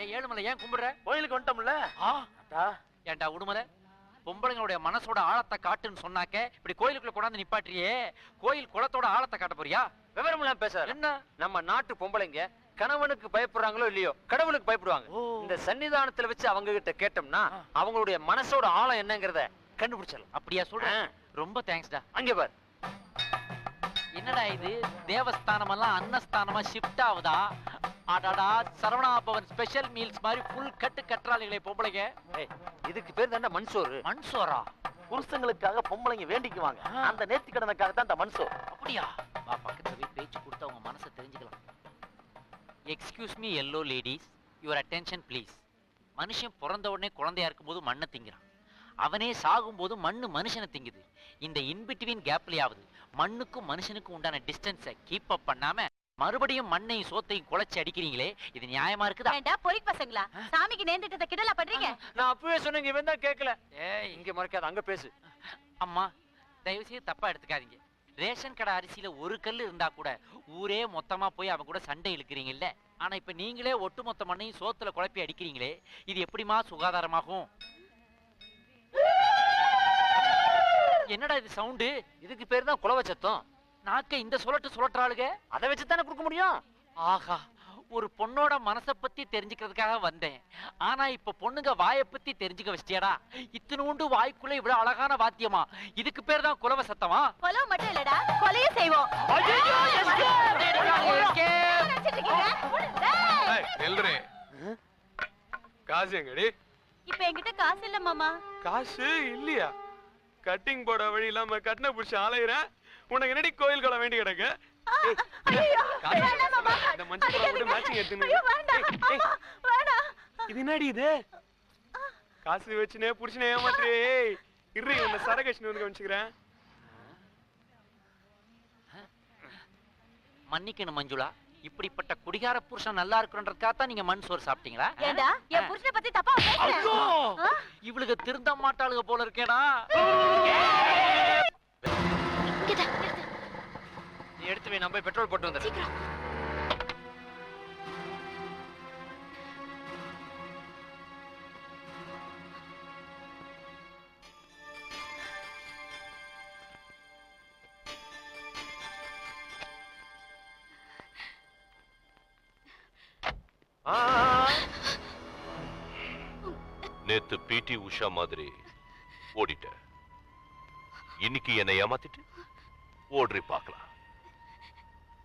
ஏ ஏழுமலை ஏன் கும்பிடுற? கோயிலுக்கு வந்துட்டோம்ல. ஏன்டா உடுமலை? பொம்பளைங்களுடைய மனசோட ஆழத்தை காட்டுன்னு சொன்னாக்க இப்படி கோயிலுக்குள்ள கொண்டாந்து நிப்பாட்டியே. கோயில் குளத்தோட ஆழத்தை காட்ட போறியா? விவரம் எல்லாம் பேசாத. என்ன? நம்ம நாட்டு பொம்பளைங்க கணவனுக்கு பயப்படுறாங்களோ இல்லையோ கடவுளுக்கு பயப்படுவாங்க. இந்த சன்னிதானத்துல வச்சு அவங்க கிட்ட கேட்டோம்னா. அவங்களுடைய மனசோட ஆழம் என்னங்கறத கண்டுபிடிச்சிடலாம். அப்படியா சொல்றேன். ரொம்ப தேங்க்ஸ்டா அங்க பார். என்னடா இது? தேவஸ்தானம் எல்லாம் அன்னஸ்தானமா ஷிஃப்ட் ஆகுதா? அடடா சரவணா பவன் ஸ்பெஷல் மீல்ஸ் மாதிரி ஃபுல் கட்டு கட்டுறாளுங்களே பொம்பளைங்க. இதுக்கு பேர் தாண்டா மண்சோறு? மண்சோரா புருஷங்களுக்காக பொம்பளைங்க வேண்டிக்குவாங்க. அந்த நேர்த்தி கடனுக்காக தான் இந்த மனுஷோ அப்படியா? வா பக்கத்துல போய் பேச்சு கொடுத்து அவங்க மனசை தெரிஞ்சுக்கலாம். Excuse me hello ladies your attention please மனுஷன் பிறந்த உடனே குழந்தையா இருக்கும்போது மண்ணை திங்கிறான். அவனே சாகும்போது மண்ணு மனுஷனை திங்குது. இந்த இன்பிட்வீன் கேப்லயாவது மண்ணுக்கும் மனுஷனுக்கும் உண்டான டிஸ்டன்ஸை கீப் அப் பண்ணாம மறுபடியும் மண்ணையும் சோத்தையும் குலைச்சு அடிக்கிறீங்களே இது நியாயமா இருக்குதா? ஏண்டா பொறிக் பசங்களா? சாமிக்கு நேர்ந்துட்டத கிடலா பண்றீங்க? நான் அப்பவே சொன்னேங்க இவன் தான் கேட்கல ஏய் இங்க மறைக்காத அங்க பேசு. அம்மா தயவு செய்து தப்பா எடுத்துக்காதீங்க. ரேஷன் கடை அரிசியில ஒரு கல் இருந்தா கூட ஊரே மொத்தமா போய் அவன் கூட சண்டை இழுக்கிறீங்கல்ல? ஆனா இப்ப நீங்களே ஒட்டுமொத்த மண்ணையும் சோத்துல குழப்பி அடிக்கிறீங்களே இது எப்படிமா சுகாதாரமாகும்? என்னடா இது சவுண்டு இதுக்கு பேர் தான் குலவ சத்தம். நாக்க இந்த சுழட்டு சுழற்றாளுக? அதை வச்சு தானே கொடுக்க முடியும்? ஆஹா ஒரு பொண்ணோட மனசை பத்தி தெரிஞ்சுக்கிறதுக்காக வந்தேன். ஆனா இப்ப பொண்ணுங்க வாயை பத்தி தெரிஞ்சுக்க வச்சிட்டியாடா. இத்தினூண்டு வாய்க்குள்ள இவ்வளவு அழகான வாத்தியமா? இதுக்கு பேர் தான் குலவ சத்தமா? கொலவு மட்டும் இல்லடா கொலையும் செய்வோம். காசு எங்கடி? இப்ப என்கிட்ட காசு இல்ல மாமா. காசு இல்லையா? கட்டிங் போட வழி இல்லாம கட்டின புடிச்சு அலையிறேன் உனக்கு என்னடி கோயில் கொலை வேண்டி கிடக்கு. இந்த மஞ்சள் மேட்சிங் எடுத்துன்னு. இது என்னடி இது? காசு வச்சுனே புடிச்சுனே ஏமாத்துறே இரு இந்த சரகஷ்ணு வந்து கவனிச்சுக்கிறேன். மன்னிக்கணும் மஞ்சுளா. இப்படிப்பட்ட குடிகார புருஷன் நல்லா இருக்கணுன்றதுக்காக தான் நீங்க மண் சோறு சாப்பிட்டீங்களா? ஏண்டா என் புருஷனை பத்தி தப்பா? இவளுக்கு திருந்த மாட்டாளுக போல இருக்கேடா. எடுத்து நான் போய் பெட்ரோல் போட்டு வந்துடுறேன். நேத்து பிடி உஷா மாதிரி ஓடிட்ட. இன்னைக்கு என்னை ஏமாத்திட்டு ஓடுறி பார்க்கலாம்.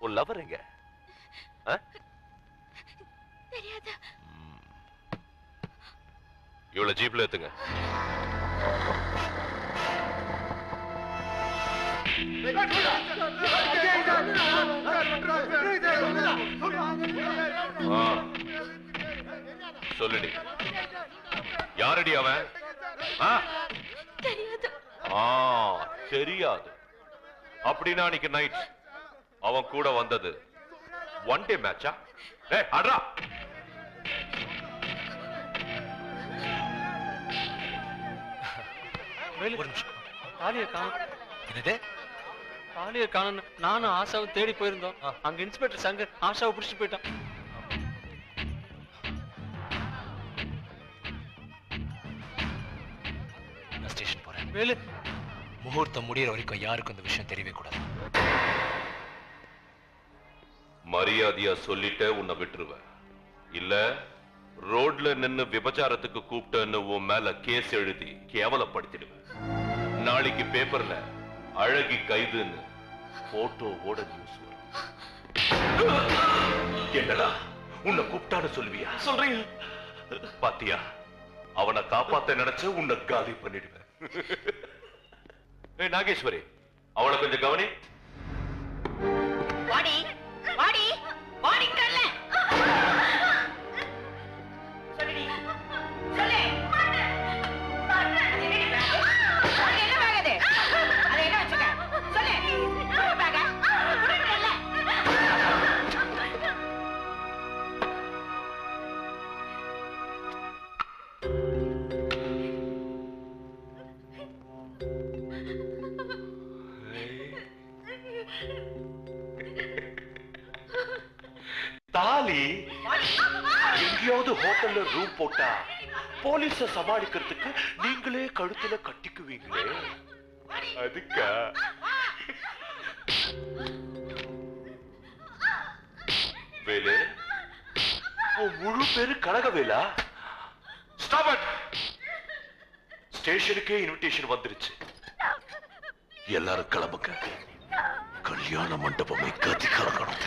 உன் லவர் எங்க. இவளை ஜீப்ல ஏத்துங்க. சொல்லுடி. யாரடி அவன்? ஆ? தெரியாது? ஆ தெரியாது. அப்படின்னா அன்னைக்கு நைட் அவன் கூட வந்தது. ஒன் டே மேட்சா ஏ அட்ரா ஒரு நிமிஷம். தாலியை காணும். என்னது? தாலியை காணும் நானும் ஆஷாவும் தேடி போயிருந்தோம். அங்க இன்ஸ்பெக்டர் சங்கர் ஆஷாவை பிடிச்சிட்டு போயிட்டான். நான் ஸ்டேஷன் போறேன். வேலு முகூர்த்தம் முடியிற வரைக்கும் யாருக்கும் இந்த விஷயம் தெரியவே கூடாது. மரியாதையா சொல்லிட்ட உன்னை விட்டுருவேன் இல்ல ரோட்ல நின்னு விபச்சாரத்துக்கு கூப்பிட்டேன்னு உன் மேல கேஸ் எழுதி கேவலப்படுத்திடுவேன் நாளைக்கு பேப்பர்ல அழகி கைதுன்னு போட்டோவோட நியூஸ் என்னடா உன்னை கூப்பிட்டான்னு சொல்லுவியா? சொல்றீங்க. பாத்தியா அவனை காப்பாத்த நினைச்ச உன்னை காலி பண்ணிடுவேன் ஏய் நாகேஸ்வரி அவளை கொஞ்சம் கவனி. வாடி வாடி கல்ல ரூம் போட்டா போலீஸ சமாளிக்கிறதுக்கு நீங்களே கழுத்துல கட்டிக்குவீங்களே. அதுக்கா? வேலு உன் முழு பேரு கனகவேலா? ஸ்டாப் இட் ஸ்டேஷனுக்கே இன்விடேஷன் வந்துருச்சு. எல்லாரும் கிளம்புங்க. கல்யாண மண்டபமே கதி கலக்கணும்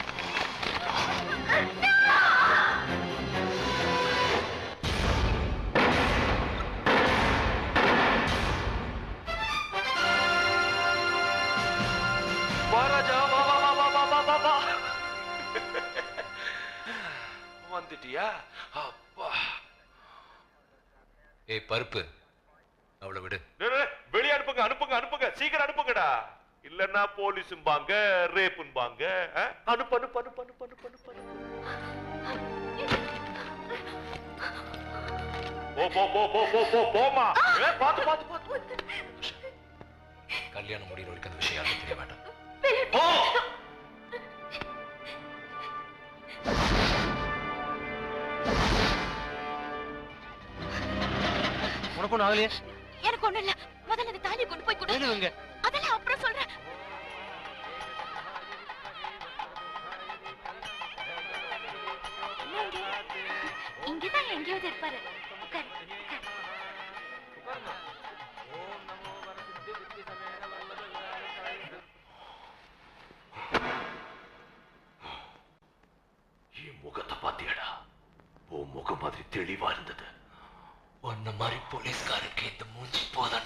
வா ராஜா வா வா வா வா வா வா வா வா. வந்துட்டியா? அப்பா. ஏய் பருப்பு. அவளை விடு. வெளிய அனுப்புங்க அனுப்புங்க அனுப்புங்க. சீக்கிரம் அனுப்புங்கடா. இல்லன்னா போலீஸும்பாங்க ரேப்பும்பாங்க? அனுப்பு அனுப்பு அனுப்பு அனுப்பு அனுப்பு அனுப்பு. போ போ போ போ போ போ போமா ஏ, பாத்து பாத்து பாத்து கல்யாணம் முடிகிற வரைக்கும் அந்த விஷயம் யாருக்கும் தெரிய வேண்டாம் போ. உனக்கு ஒண்ணு ஆகலையே? எனக்கு ஒண்ணு இல்ல. முதல்ல இந்த தாலியை கொண்டு போய் கொடு. வேணுங்க அதெல்லாம் அப்புறம் சொல்றேன்? இங்கதான் எங்கேயாவது இருப்பாரு. உட்காரு, உட்காரு. மாதிரி தெளிவா இருந்தது. உன்ன மாதிரி போலீஸ்காருக்கு இந்த மூஞ்சி போதண்டா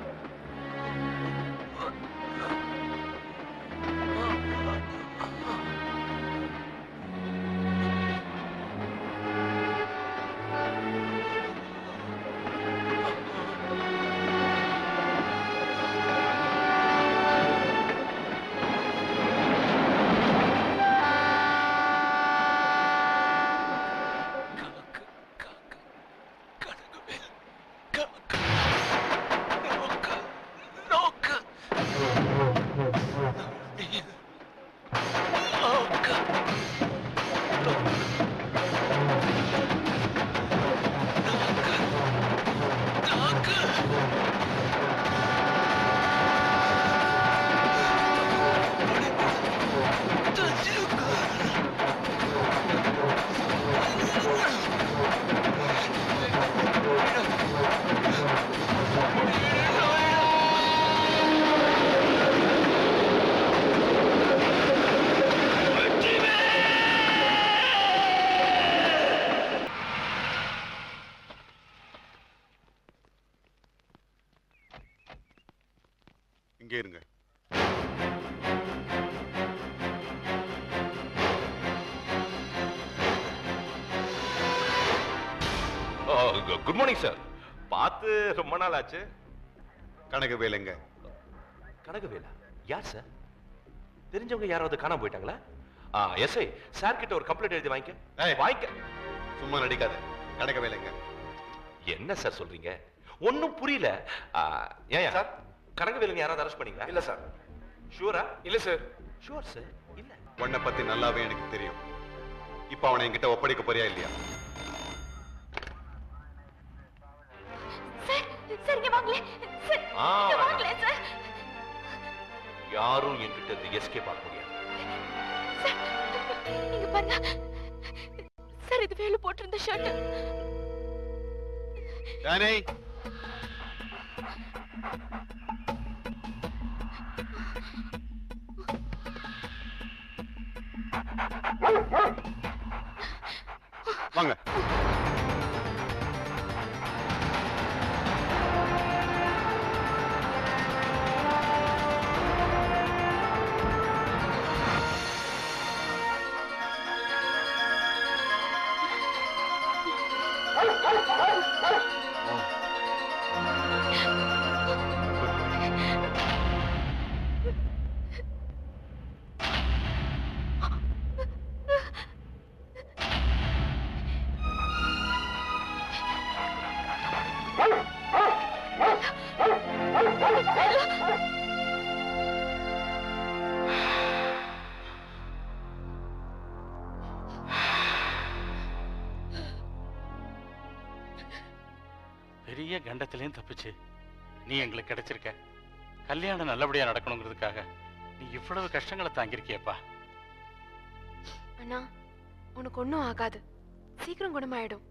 நாள் ஆச்சு கனகவேலுங்க கனகவேலா யார் சார்? தெரிஞ்சவங்க யாராவது காணாம போயிட்டாங்களா? ஆ எஸ்ஐ சார் கிட்ட ஒரு கம்ப்ளைண்ட் எழுதி வாங்கிக்க. வாங்கிக்க. சும்மா நடிக்காத. கனகவேலுங்க என்ன சார் சொல்றீங்க? ஒண்ணும் புரியல. ஏன் சார். கனகவேலுங்க யாராவது அரெஸ்ட் பண்ணீங்களா? இல்ல சார். ஷூரா இல்ல சார். ஷூர் சார் இல்ல. உன்னை பத்தி நல்லாவே எனக்கு தெரியும். இப்ப அவனை என்கிட்ட ஒப்படைக்க போறியா இல்லையா? சார் யாரும் என்கிட்ட இருந்து எஸ்கேப் ஆக முடியாது. சார் நீங்க பாருங்க. சார் இது வேலு போட்டிருந்த ஷர்ட் தானே? வாங்க. பெரிய கண்டத்திலையும் தப்பிச்சு நீ எங்களுக்கு கிடைச்சிருக்க. கல்யாணம் நல்லபடியா நடக்கணுங்கிறதுக்காக நீ இவ்வளவு கஷ்டங்களை தாங்கியிருக்கியப்பா. அண்ணா உனக்கு ஒன்றும் ஆகாது. சீக்கிரம் குணமாயிடும்.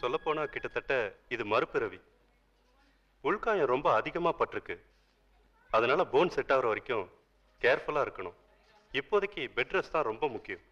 சொல்லப்போனா கிட்டத்தட்ட இது மறுபிறவி. உள்காயம் ரொம்ப அதிகமாக பட்டிருக்கு. அதனால் போன் செட் ஆகுற வரைக்கும் கேர்ஃபுல்லாக இருக்கணும். இப்போதைக்கு பெட் ரெஸ்ட் தான் ரொம்ப முக்கியம்.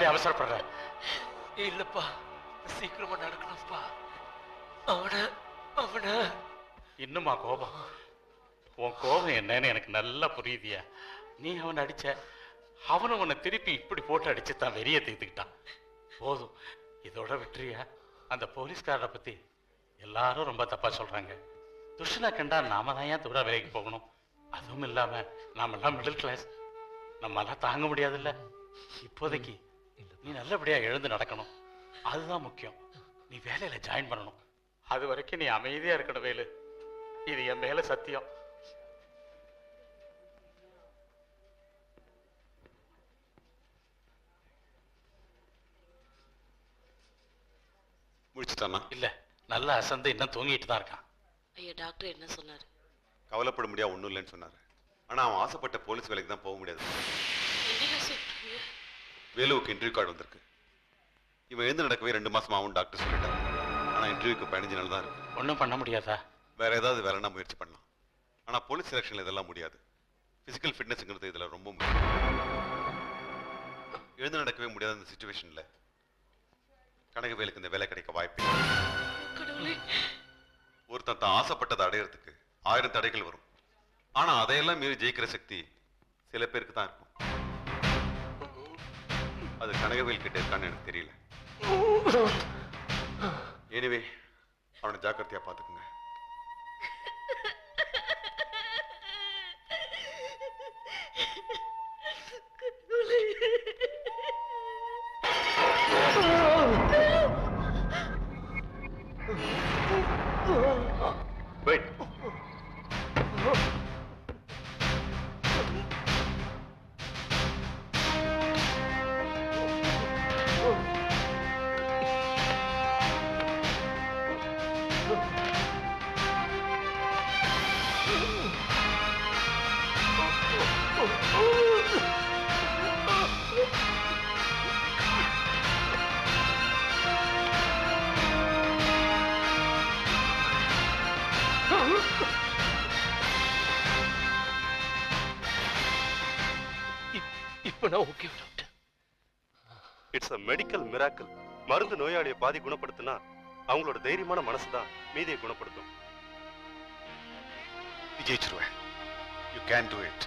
இப்படி அவசரப்படுற இல்லப்பா சீக்கிரமா நடக்கணும்ப்பா. அவன அவன. இன்னுமா கோபம்? உன் கோபம் என்னன்னு எனக்கு நல்லா புரியுதியா. நீ அவனை அடிச்ச அவனும் உன்னை திருப்பி இப்படி போட்டு அடிச்சு தான் வெறிய தீர்த்துக்கிட்டான். போதும் இதோட விட்டுறியா? அந்த போலீஸ்காரரை பத்தி எல்லாரும் ரொம்ப தப்பா சொல்றாங்க. துஷ்டனை கண்டா நாம தான் ஏன் தூர விலைக்கு போகணும்? அதுவும் இல்லாம நாமெல்லாம் மிடில் கிளாஸ் நம்மளாம் தாங்க முடியாதுல்ல. இப்போதைக்கு நீ நல்லபடியா எழுந்து நடக்கணும். அதுதான் முக்கியம். நீ வேலையில ஜாயின் பண்ணணும். அது வரைக்கும் நீ அமைதியா இருக்கணும் வேலு. இது என் மேல சத்தியம். முடிச்சுட்டானா? இல்ல நல்லா அசந்து இன்னும் தூங்கிட்டு தான் இருக்கான். ஐயா டாக்டர் என்ன சொன்னாரு? கவலைப்பட முடியாது ஒன்றும் இல்லைன்னு சொன்னாரு. ஆனா அவன் ஆசைப்பட்ட போலீஸ் வேலைக்கு தான் போக முடியாது. வேலுவுக்கு இன்டர்வியூ கார்டு வந்திருக்கு. இவன் எழுந்து நடக்கவே ரெண்டு மாசம் ஆகும் டாக்டர் சொல்லிட்டாங்க ஆனா இன்டர்வியூக்கு பதினஞ்சு நாள் தான் இருக்கு. ஒன்றும் பண்ண முடியாதா? வேற ஏதாவது வேலைன்னா முயற்சி பண்ணலாம். ஆனா போலீஸ் செலெக்ஷன்ல இதெல்லாம் முடியாது. பிசிக்கல் ஃபிட்னஸ்ங்கிறது இதுல ரொம்ப முக்கியம். எழுந்து நடக்கவே முடியாத இந்த சுச்சுவேஷன்ல கனகவேலுக்கு இந்த வேலை கிடைக்க வாய்ப்பு இல்லை. ஒருத்தன் தான் ஆசைப்பட்டதை அடையறதுக்கு ஆயிரம் தடைகள் வரும். ஆனா அதையெல்லாம் மீறி ஜெயிக்கிற சக்தி சில பேருக்கு தான் இருக்கும். அது கனகவேல் கிட்ட இருக்கான்னு எனக்கு தெரியல. எனிவே அவனை ஜாக்கிரதையா பாத்துக்குங்க. இட்ஸ் அ மெடிக்கல் மிராக்கல் மருந்து நோயாளியை பாதி குணப்படுத்தினா அவங்களோட தைரியமான மனசு தான் மீதியை குணப்படுத்தும். விஜயிச்சிருவேன் யூ கேன் டூ இட்